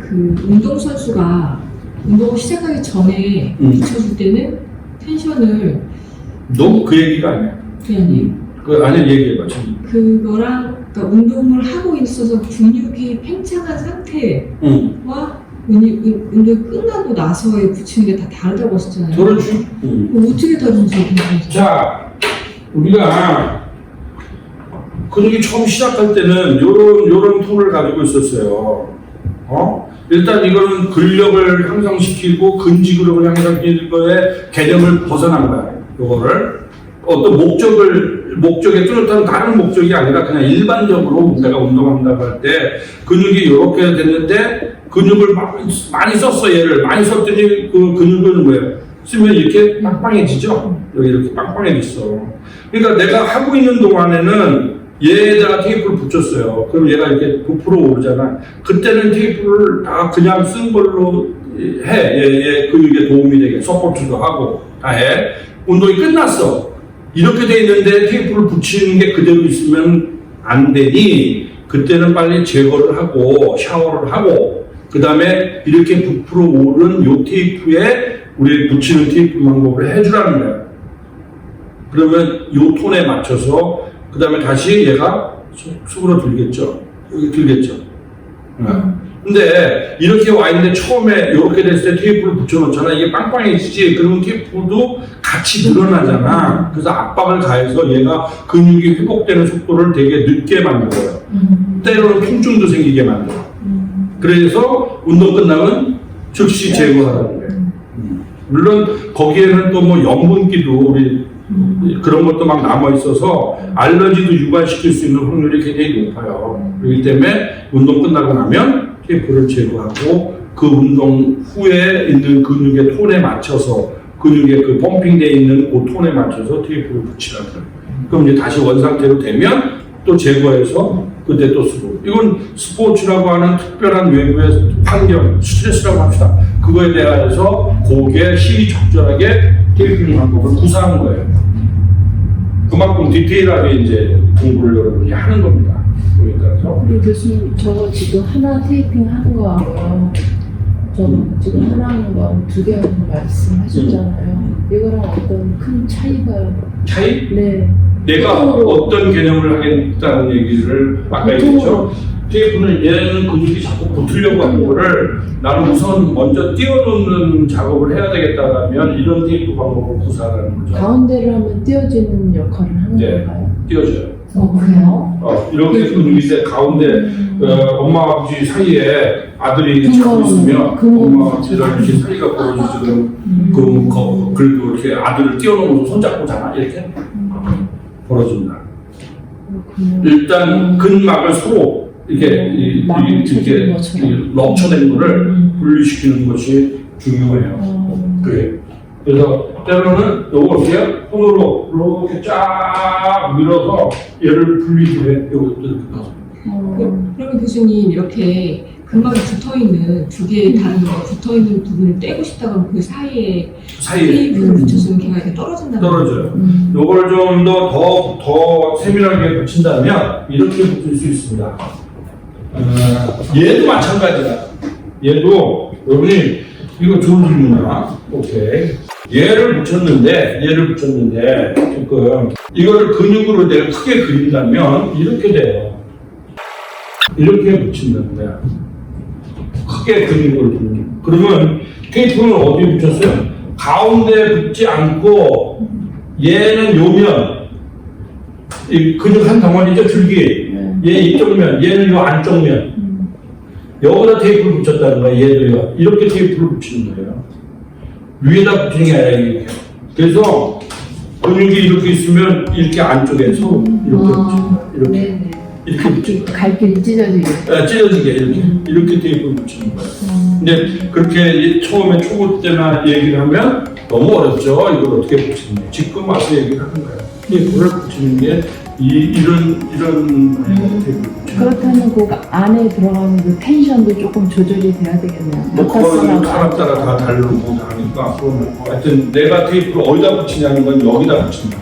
그 운동선수가 운동을 시작하기 전에 음. 붙여줄 때는 텐션을 너그 얘기가 아니야. 그냥 그 아니 얘기해봐 지금. 그거랑 그러니까 운동을 하고 있어서 근육이 팽창한 상태와 응. 운이- 운- 운동이 끝나고 나서에 붙이는 게 다 다르다고 하셨잖아요. 그렇지. 응. 어떻게 다른지. 자, 우리가 근육이 처음 시작할 때는 요런 요런 톤을 가지고 있었어요. 어? 일단 이거는 근력을 향상시키고 근지구력을 향상시킬 거에 개념을 벗어난 거야. 요거를 어떤 목적을 목적에 뚜렷한 다른 목적이 아니라 그냥 일반적으로 내가 운동한다고 할 때 근육이 이렇게 됐는데 근육을 막- 많이 썼어 얘를 많이 썼더니 그 근육은 뭐예요? 쓰면 이렇게 빵빵해지죠. 여기 이렇게 빵빵해졌어. 그러니까 내가 하고 있는 동안에는 얘에다가 테이프를 붙였어요. 그럼 얘가 이렇게 부풀어 오르잖아. 그때는 테이프를 다 그냥 쓴 걸로 해. 얘, 얘 근육에 도움이 되게 서포트도 하고 다 해. 운동이 끝났어. 이렇게 돼 있는데 테이프를 붙이는 게 그대로 있으면 안 되니 그때는 빨리 제거를 하고 샤워를 하고 그 다음에 이렇게 부풀어 오른 요 테이프에 우리 붙이는 테이프 방법을 해주라는 거야. 그러면 요 톤에 맞춰서 그 다음에 다시 얘가 속- 속으로 들겠죠. 여기 들겠죠. 어. 근데 이렇게 와 있는데 처음에 이렇게 됐을 때 테이프를 붙여놓잖아. 이게 빵빵해지지. 그러면 테이프도 같이 늘어나잖아. 그래서 압박을 가해서 얘가 근육이 회복되는 속도를 되게 늦게 만들어요. 음. 때로는 통증도 생기게 만들어. 음. 그래서 운동 끝나면 즉시 제거하라는 거예요. 음. 물론 거기에는 또 뭐 염분기도 우리 음. 그런 것도 막 남아 있어서 알러지도 유발시킬 수 있는 확률이 굉장히 높아요. 그렇기 때문에 운동 끝나고 나면 테이프를 제거하고 그 운동 후에 있는 근육의 톤에 맞춰서 근육의 그 펌핑돼 있는 그 톤에 맞춰서 테이프를 거예요. 그럼 이제 다시 원상태로 되면 또 제거해서 그때 또 쓰고 이건 스포츠라고 하는 특별한 외부의 환경 스트레스라고 합시다. 그거에 대해서 거기에 힘이 적절하게 테이핑 방법을 구사한 거예요. 그만큼 디테일하게 이제 공부를 여러분이 하는 겁니다. 따라서. 우리 교수님 저 지금 하나 테이핑 하는 거하고 저는 지금 하나 하는 거두개 하는 거 말씀하셨잖아요. 이거랑 어떤 큰 차이가 차이? 네. 내가 어떤 개념을 하겠다는 얘기를 아까 보통으로. 했죠. 테이프는 얘는 근육이 자꾸 붙으려고 하는 거를 나는 우선 먼저 띄워놓는 작업을 해야 되겠다면 이런 테이프 방법을 구사하는 거죠. 가운데를 하면 띄어지는 역할을 하는 네. 건가요? 띄워줘요. 어 그래요? 어, 이렇게 근육이 있어 가운데 어, 엄마 아버지 사이에 아들이 음. 자고 있으면. 엄마 아버지랑 이렇게 사이가 벌어지지 그럼 음. 그, 거, 그리고 이렇게 아들을 띄워놓으면서 손잡고 자나 이렇게 벌어진다. 그렇군요. 일단 근막을 서로 이렇게 음, 이- 이- 쳐주는 이렇게 것처럼. 이 럽쳐낸 거를 음. 분리시키는 것이 중요해요. 어, 그래. 그래서 때로는 요거 이렇게 손으로 이렇게 쫙 밀어서 얘를 분리해. 요것도 이렇게 넣어서. 어, 그- 그러면 교수님 이렇게 근막이 붙어 있는 두 개의 다른 거 붙어 있는 부분을 떼고 싶다 그러면 그 사이에 사이에 테이프를 음. 붙여주면 걔가 이렇게 떨어진다는 떨어져요. 음. 요걸 좀더더더 세밀하게 붙인다면 이렇게 붙일 수 있습니다. 어, 얘도 마찬가지다. 얘도 여러분이 이거 좋은 질문이야. 오케이. 얘를 붙였는데 얘를 붙였는데 지금 이거를 근육으로 내가 크게 그린다면 이렇게 돼요. 이렇게 붙인다는 거야. 크게 근육을 붙는. 그러면 테이프는 어디에 붙였어요? 가운데 붙지 않고 얘는 요면 이 근육 한 덩어리죠 줄기 네. 얘 이쪽 면 얘는 요 안쪽 면. 음. 여기다 테이프를 붙였다는 거야 얘도요. 이렇게 테이프를 붙이는 거예요. 위에다 붙이는 게 아니라 이렇게. 그래서 근육이 이렇게 있으면 이렇게 안쪽에서 이렇게 붙이는 거야 이렇게. 네네. 이렇게 붙이는 거야. 갈길 찢어지게. 아, 찢어지게 이렇게. 이렇게 테이프를 붙이는 거야. 음. 근데 그렇게 처음에 초보 때나 얘기를 하면 너무 어렵죠. 이걸 어떻게 붙이는 지금 와서 얘기를 하는 거예요. 테이프를 붙이는 게 이, 이런 이런 거예요. 그렇다면 그 안에 들어가는 그 텐션도 조금 조절이 돼야 되겠네요. 뭐 그거는 사람 따라 다 다르고 다 하니까 그러면 하여튼 내가 테이프를 어디다 붙이냐는 건 여기다 붙인다.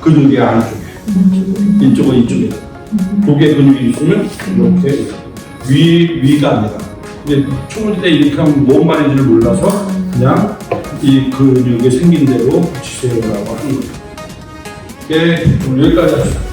근육의 안쪽에 음. 이쪽은 이쪽에 독에 근육이 있으면 이렇게 위 위가 아니라 총을 때 이렇게 하면 뭔 말인지를 몰라서 그냥 이 근육이 생긴 대로 붙이세요라고 하는 거예요. 예, 오늘 여기까지 합시다.